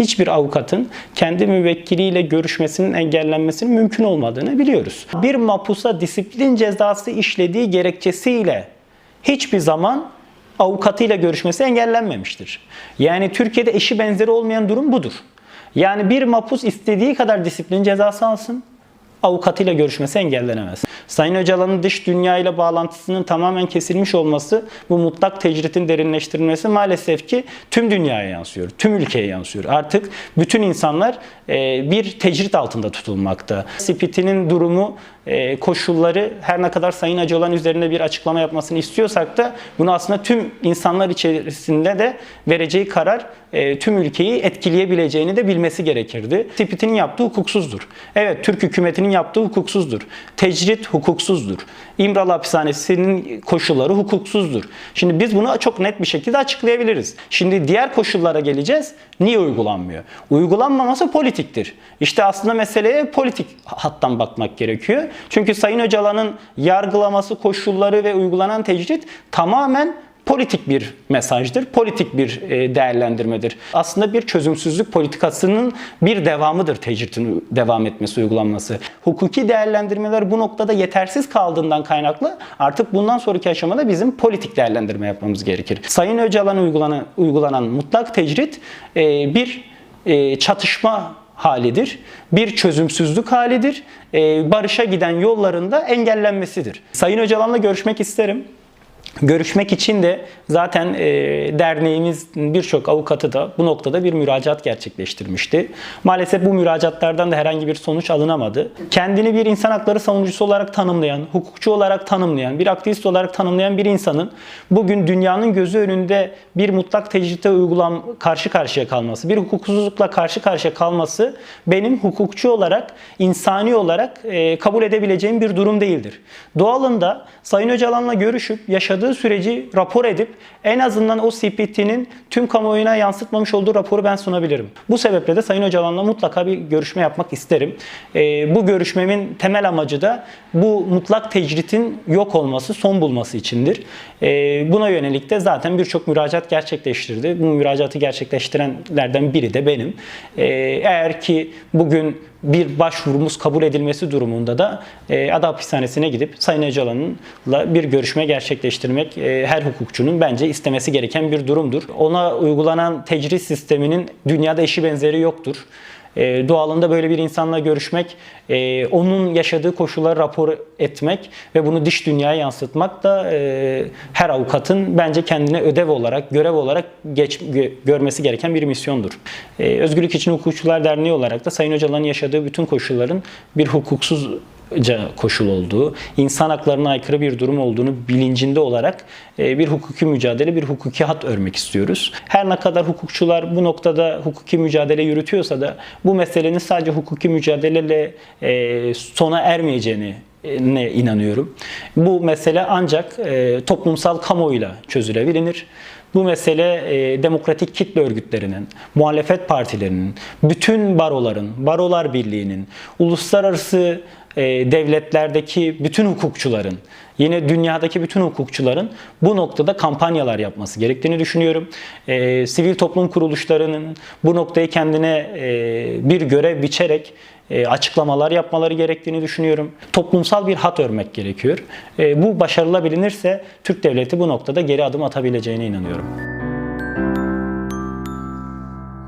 hiçbir avukatın kendi müvekkiliyle görüşmesinin engellenmesinin mümkün olmadığını biliyoruz. Bir mapusa disiplin cezası işlediği gerekçesiyle hiçbir zaman avukatıyla görüşmesi engellenmemiştir. Yani Türkiye'de eşi benzeri olmayan durum budur. Yani bir mapus istediği kadar disiplin cezası alsın, avukatıyla görüşmesi engellenemez. Sayın Öcalan'ın dış dünya ile bağlantısının tamamen kesilmiş olması, bu mutlak tecritin derinleştirilmesi maalesef ki tüm dünyaya yansıyor, tüm ülkeye yansıyor. Artık bütün insanlar e, bir tecrit altında tutulmakta. Spit'inin durumu, e, koşulları her ne kadar Sayın Öcalan üzerinde bir açıklama yapmasını istiyorsak da bunu aslında tüm insanlar içerisinde de vereceği karar e, tüm ülkeyi etkileyebileceğini de bilmesi gerekirdi. Spit'in yaptığı hukuksuzdur. Evet Türk hükümetinin yaptığı hukuksuzdur. Tecrit hukuksuzdur. İmralı hapishanesinin koşulları hukuksuzdur. Şimdi biz bunu çok net bir şekilde açıklayabiliriz. Şimdi diğer koşullara geleceğiz. Niye uygulanmıyor? Uygulanmaması politiktir. İşte aslında meseleye politik hattan bakmak gerekiyor. Çünkü Sayın Öcalan'ın yargılaması, koşulları ve uygulanan tecrit tamamen politik bir mesajdır, politik bir e, değerlendirmedir. Aslında bir çözümsüzlük politikasının bir devamıdır tecritin devam etmesi, uygulanması. Hukuki değerlendirmeler bu noktada yetersiz kaldığından kaynaklı artık bundan sonraki aşamada bizim politik değerlendirme yapmamız gerekir. Sayın Öcalan'a uygulanan, uygulanan mutlak tecrit e, bir e, çatışma halidir. Bir çözümsüzlük halidir. Barışa giden yollarında engellenmesidir. Sayın Öcalan'la görüşmek isterim. Görüşmek için de zaten e, derneğimizin birçok avukatı da bu noktada bir müracaat gerçekleştirmişti. Maalesef bu müracaatlardan da herhangi bir sonuç alınamadı. Kendini bir insan hakları savunucusu olarak tanımlayan, hukukçu olarak tanımlayan, bir aktivist olarak tanımlayan bir insanın bugün dünyanın gözü önünde bir mutlak tecrite uygulam karşı karşıya kalması, bir hukuksuzlukla karşı karşıya kalması benim hukukçu olarak, insani olarak e, kabul edebileceğim bir durum değildir. Doğalında Sayın Öcalan'la görüşüp yaşadığı süreci rapor edip en azından o CPT'nin tüm kamuoyuna yansıtmamış olduğu raporu ben sunabilirim. Bu sebeple de Sayın Öcalan'la mutlaka bir görüşme yapmak isterim. E, bu görüşmemin temel amacı da bu mutlak tecritin yok olması, son bulması içindir. E, buna yönelik de zaten birçok müracaat gerçekleştirdi. Bu müracaatı gerçekleştirenlerden biri de benim. E, eğer ki bugün bir başvurumuz kabul edilmesi durumunda da e, Ada Hapishanesi'ne gidip Sayın Öcalan'la bir görüşme gerçekleştirmek e, her hukukçunun bence istemesi gereken bir durumdur. Ona uygulanan tecrit sisteminin dünyada eşi benzeri yoktur. E, doğalında böyle bir insanla görüşmek, e, onun yaşadığı koşulları rapor etmek ve bunu dış dünyaya yansıtmak da e, her avukatın bence kendine ödev olarak, görev olarak geç, gö- görmesi gereken bir misyondur. E, Özgürlük İçin Hukukçular Derneği olarak da Sayın Öcalan'ın yaşadığı bütün koşulların bir hukuksuz koşul olduğu, insan haklarına aykırı bir durum olduğunu bilincinde olarak e, bir hukuki mücadele, bir hukuki hat örmek istiyoruz. Her ne kadar hukukçular bu noktada hukuki mücadele yürütüyorsa da bu meselenin sadece hukuki mücadeleyle e, sona ermeyeceğini ne inanıyorum. Bu mesele ancak e, toplumsal kamuoyuyla çözülebilir. Bu mesele e, demokratik kitle örgütlerinin, muhalefet partilerinin, bütün baroların, barolar birliğinin, uluslararası e, devletlerdeki bütün hukukçuların, yine dünyadaki bütün hukukçuların bu noktada kampanyalar yapması gerektiğini düşünüyorum. E, sivil toplum kuruluşlarının bu noktayı kendine e, bir görev biçerek e, açıklamalar yapmaları gerektiğini düşünüyorum. Toplumsal bir hat örmek gerekiyor. E, bu başarılabilirse Türk devleti bu noktada geri adım atabileceğine inanıyorum.